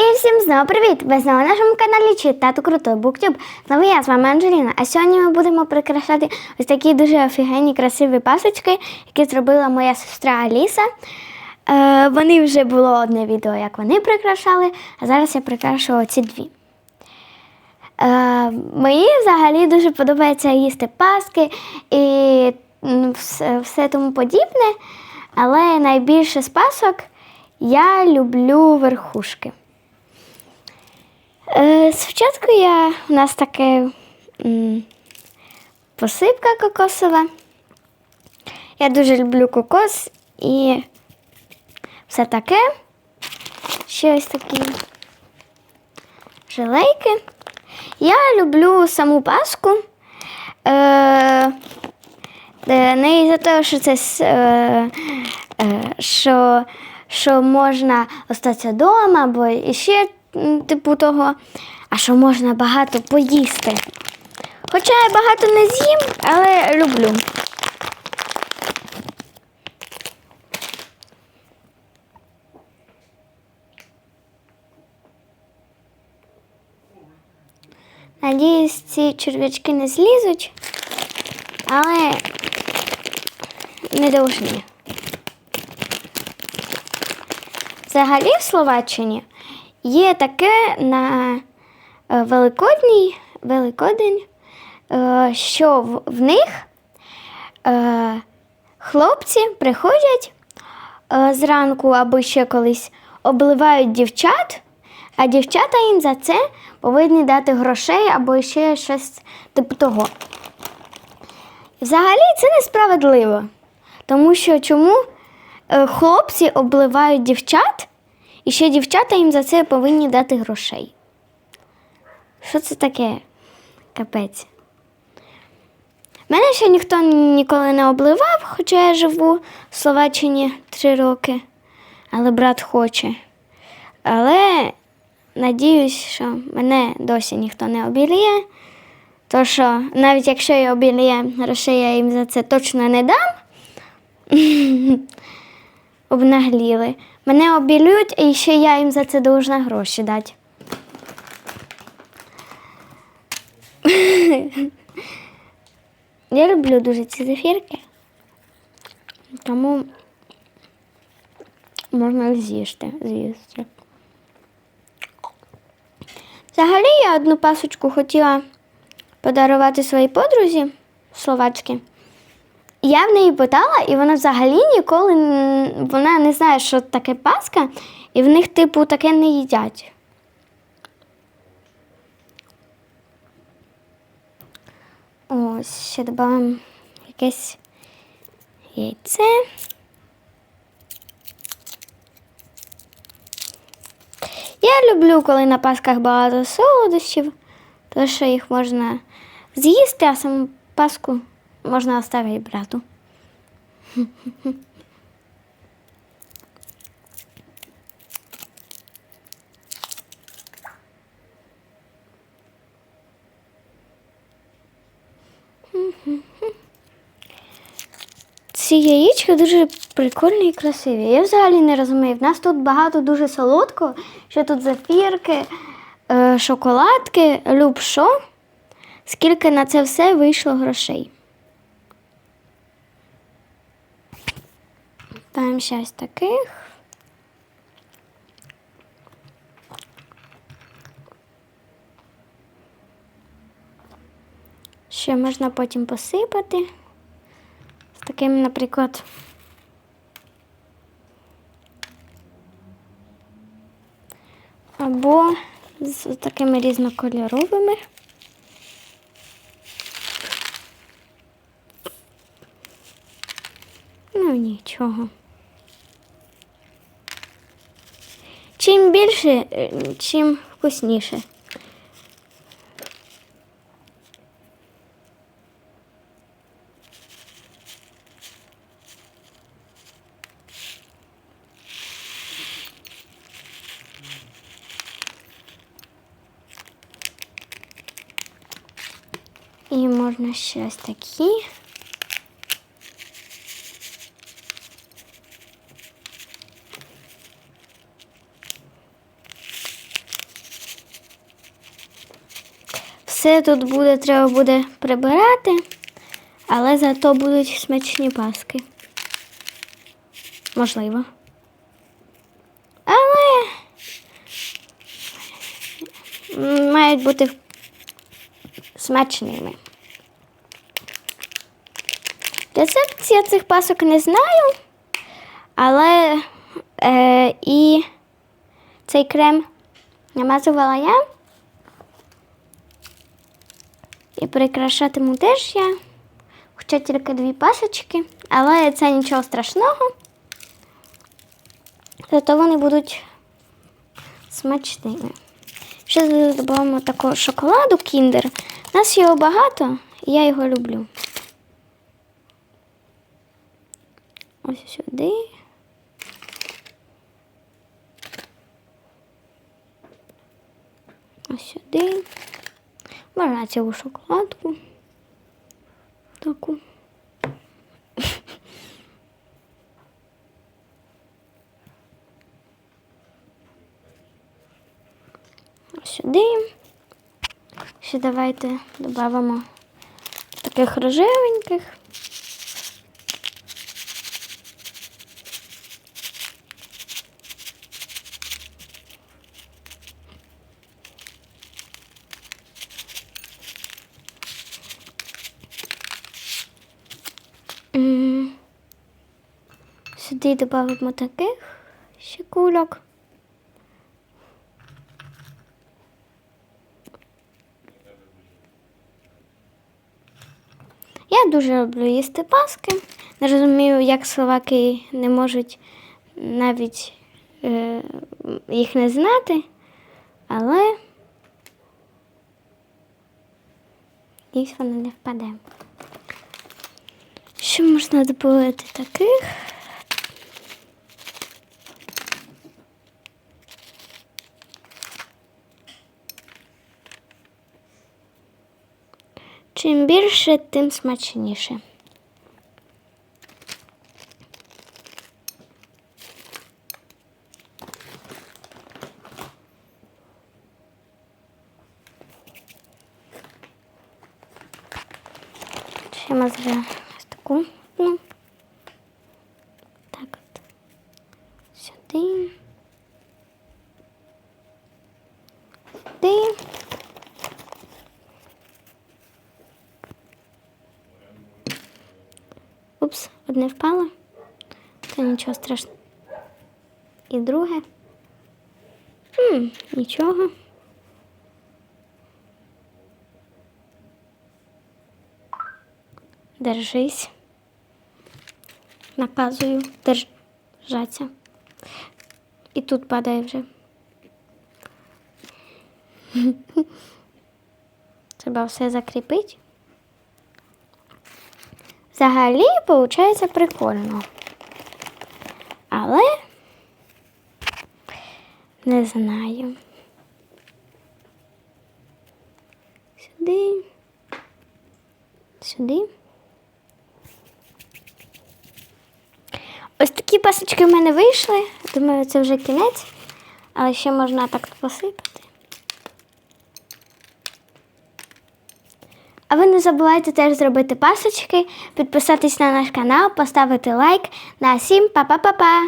І всім знову привіт! Ви знову на нашому каналі Читати Крутой Буктюб. Знову я з вами Анжеліна. А сьогодні ми будемо прикрашати ось такі дуже офігенні красиві пасочки, які зробила моя сестра Аліса. Е, вони вже було одне відео, як вони прикрашали, а зараз я прикрашу оці дві. Е, мені взагалі дуже подобається їсти паски і все тому подібне, але найбільше з пасок я люблю верхушки. Е, спочатку я, у нас таке посипка кокосова. Я дуже люблю кокос і все таке. Ще ось такі жилейки. Я люблю саму паску. Е, е, не із-за того, що це е, е, що, що можна остатися вдома, або іще типу того, а що можна багато поїсти. Хоча я багато не з'їм, але люблю. Надіюсь, ці черв'ячки не злізуть, але не довжні. Взагалі в Словаччині є таке на е, Великодній, Великодень, е, що в, них е, хлопці приходять зранку або ще колись обливають дівчат, а дівчата їм за це повинні дати грошей або ще щось типу того. Взагалі це несправедливо, тому що чому хлопці обливають дівчат, і ще дівчата їм за це повинні дати грошей. Що це таке? Капець. Мене ще ніхто ніколи не обливав, хоча я живу в Словаччині три роки, але брат хоче. Але надіюсь, що мене досі ніхто не обіліє. То що навіть якщо я обіліє грошей, я їм за це точно не дам. Обнагліли. Мене обілюють, і ще я їм за це должна гроші дати. Я люблю дуже ці зефірки, тому можна з'їсти. з'їсти. Взагалі я одну пасочку хотіла подарувати своїй подрузі словачці. Я в неї питала, і вона взагалі ніколи вона не знає, що таке паска, і в них, типу, таке не їдять. Ось, ще додамо якесь яйце. Я люблю, коли на пасках багато солодощів, тому що їх можна з'їсти, а саму паску можна оставити брату. Ці яєчка дуже прикольні і красиві. Я взагалі не розумію. В нас тут багато дуже солодкого, що тут зефірки, е, шоколадки, люб що. Скільки на це все вийшло грошей. Там ще таких. Ще можна потім посипати. З таким, наприклад. Або з такими різнокольоровими. Ну, нічого. Чим більше, е, чим вкусніше. І можна ще ось. Це тут буде, треба буде прибирати, але зато будуть смачні паски. Можливо. Але мають бути смачними. Рецепт я цих пасок не знаю, але е, і цей крем намазувала я. І прикрашатиму теж я. Хоча тільки дві пасочки, але це нічого страшного. Зато вони будуть смачними. Ще додамо такого шоколаду кіндер. У нас його багато, і я його люблю. Ось сюди. Ось сюди. Можна цілу шоколадку. Таку. Сюди. Ще давайте додамо таких рожевеньких. М, Сюди додамо таких ще кульок. Я дуже люблю їсти паски. Не розумію, як словаки не можуть навіть е, їх не знати, але їх воно не впаде. Що можна додати таких? Чим більше, тим смачніше. Ще ми зробимо ось таку. Ну. Так от. Сюди. Сюди. Упс, одне впало. Це нічого страшного. І друге. Хм, нічого. Держись. Наказую держатися. І тут падає вже. Треба все закріпити. Взагалі, виходить прикольно. Але не знаю. Сюди. Сюди. Ось такі пасочки в мене вийшли. Думаю, це вже кінець. Але ще можна так посипати. А ви не забувайте теж зробити пасочки, підписатись на наш канал, поставити лайк. На всім па-па-па-па!